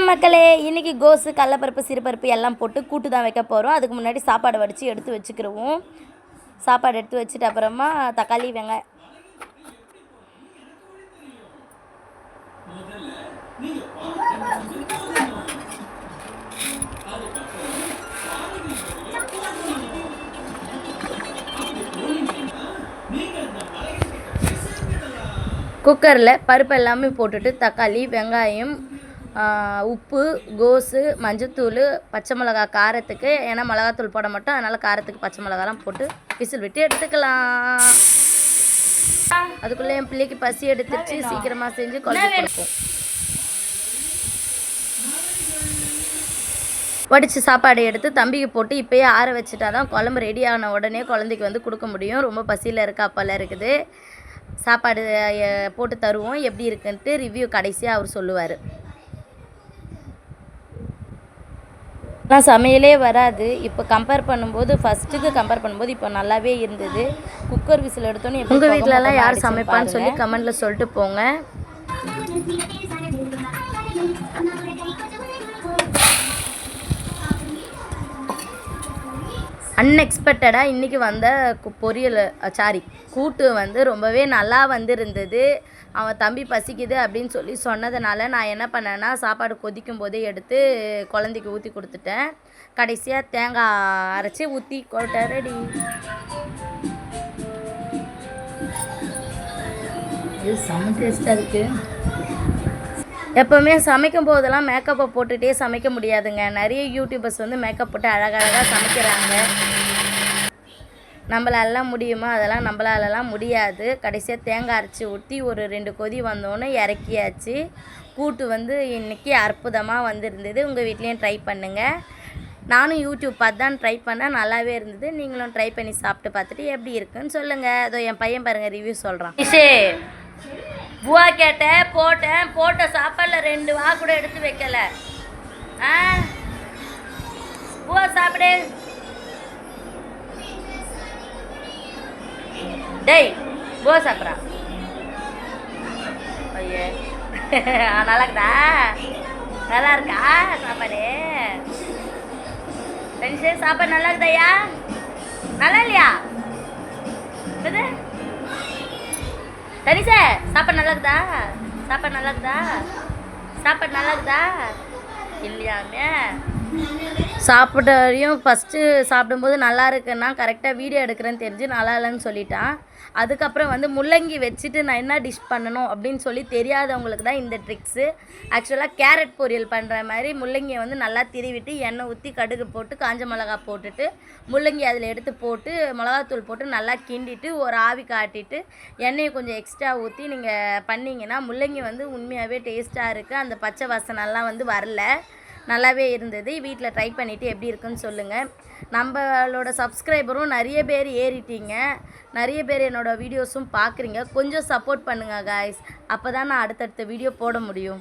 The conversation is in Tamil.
வணக்கம் மக்களே. இன்றைக்கி கோஸு கடலப்பருப்பு சிறுபருப்பு எல்லாம் போட்டு கூட்டு தான் வைக்க போகிறோம் அதுக்கு முன்னாடி சாப்பாடு வடித்து எடுத்து வச்சுக்கிடுவோம் சாப்பாடு எடுத்து வச்சுட்டு அப்புறமா தக்காளி வெங்காயம். குக்கரில் பருப்பு எல்லாமே போட்டுட்டு தக்காளி வெங்காயம் உப்பு கோஸு மஞ்சத்தூள் பச்சை மிளகா காரத்துக்கு ஏன்னா மிளகாத்தூள் போட மாட்டோம். அதனால் காரத்துக்கு பச்சை மிளகாலாம் போட்டு விசில் விட்டு எடுத்துக்கலாம். அதுக்குள்ளே என் பிள்ளைக்கு பசி எடுத்துச்சு சீக்கிரமாக செஞ்சு குழம்பு கொடுப்போம். வடித்து சாப்பாடு எடுத்து தம்பிக்கு போட்டு இப்போயே ஆற வச்சுட்டா தான் குழம்பு ரெடி ஆன உடனே குழந்தைக்கு வந்து கொடுக்க முடியும். ரொம்ப பசியில் இருக்கா அப்போல்லாம் இருக்குது. சாப்பாடு போட்டு தருவோம். எப்படி இருக்குன்ட்டு ரிவ்யூ கடைசியாக அவர் சொல்லுவார். ஆனால் சமையலே வராது. இப்போ கம்பேர் பண்ணும்போது ஃபஸ்ட்டுக்கு கம்பேர் பண்ணும்போது இப்போ நல்லாவே இருந்தது. குக்கர் விசில் எடுத்தோன்னே உங்கள் வீட்டிலலாம் யார் சமைப்பான்னு சொல்லி கமெண்டில் சொல்லிட்டு போங்க. அன்எக்ஸ்பெக்டடாக இன்றைக்கி வந்த கு- பொரியல் சாரி கூட்டு வந்து ரொம்பவே நல்லா வந்திருந்தது. அவன் தம்பி பசிக்குது அப்படின்னு சொல்லி சொன்னதுனால நான் என்ன பண்ணேன்னா சாப்பாடு கொதிக்கும் போதே எடுத்து குழந்தைக்கு ஊற்றி கொடுத்துட்டேன். கடைசியாக தேங்காய் அரைச்சி ஊற்றி கொட்ட ரெடி இது செம்ம டேஸ்ட்டாக இருக்குது எப்போவுமே சமைக்கும் போதெல்லாம் மேக்கப்பை போட்டுகிட்டே சமைக்க முடியாதுங்க. நிறைய யூடியூபர்ஸ் வந்து மேக்கப் போட்டு அழகழகாக சமைக்கிறாங்க. நம்மளாலலாம் முடியுமா? அதெல்லாம் நம்மளாலலாம் முடியாது. கடைசியாக தேங்காய் அரைச்சி ஊற்றி ஒரு ரெண்டு கொதி வந்தோன்னே இறக்கியாச்சு. கூட்டு வந்து இன்றைக்கி அற்புதமாக வந்திருந்தது. உங்கள் வீட்லேயும் ட்ரை பண்ணுங்கள் நானும் யூடியூப் பார்த்து தான் ட்ரை பண்ணேன். நல்லாவே இருந்தது. நீங்களும் ட்ரை பண்ணி சாப்பிட்டு பார்த்துட்டு எப்படி இருக்குன்னு சொல்லுங்கள் அதோ என் பையன் பாருங்கள் ரிவ்யூ சொல்கிறான் இஷே புவா கேட்டேன் போட்டேன் போட்ட சாப்பாடில் ரெண்டு வா கூட எடுத்து வைக்கல. ஆ? புவா சாப்பிடு. டேய் புவா சாப்பிட்றா. ஐயே. நல்லா இருக்குதா நல்லா இருக்கா சாப்பாடு? தனிஷே சாப்பாடு நல்லா இருக்குதாயா நல்லா இல்லையா? என்னது? தனிசே சாப்பாடு நல்லா இருக்குதா சாப்பாடு நல்லா இருக்குதா சாப்பாடு நல்லா இருக்குதா இல்லையாமே. சாப்பிட்டையும் ஃபஸ்ட்டு சாப்பிடும்போது நல்லா இருக்குன்னா கரெக்டாக வீடியோ எடுக்கிறேன்னு தெரிஞ்சு நல்லா இல்லைன்னு சொல்லிட்டான் அதுக்கப்புறம் வந்து முள்ளங்கி வச்சுட்டு நான் என்ன டிஷ் பண்ணணும் அப்படின்னு சொல்லி தெரியாதவங்களுக்கு தான் இந்த ட்ரிக்ஸு ஆக்சுவலாக கேரட் பொரியல் பண்ணுற மாதிரி முள்ளங்கியை வந்து நல்லா திருவிட்டு எண்ணெய் ஊற்றி கடுகு போட்டு காஞ்ச மிளகா போட்டுட்டு முள்ளங்கி அதில் எடுத்து போட்டு மிளகாத்தூள் போட்டு நல்லா கிண்டிட்டு ஒரு ஆவி காட்டிட்டு எண்ணெயை கொஞ்சம் எக்ஸ்ட்ரா ஊற்றி நீங்கள் பண்ணிங்கன்னா முள்ளங்கி வந்து உண்மையாகவே டேஸ்ட்டாக இருக்குது அந்த பச்சை வாசனைலாம் வந்து வரல. நல்லாவே இருந்தது. வீட்டில் ட்ரை பண்ணிவிட்டு எப்படி இருக்குன்னு சொல்லுங்கள் நம்மளோட சப்ஸ்கிரைபரும் நிறைய பேர் ஏறிட்டீங்க. நிறைய பேர் என்னோடய வீடியோஸும் பார்க்குறீங்க. கொஞ்சம் சப்போர்ட் பண்ணுங்கள் காய்ஸ் அப்போ தான் நான் அடுத்தடுத்த வீடியோ போட முடியும்.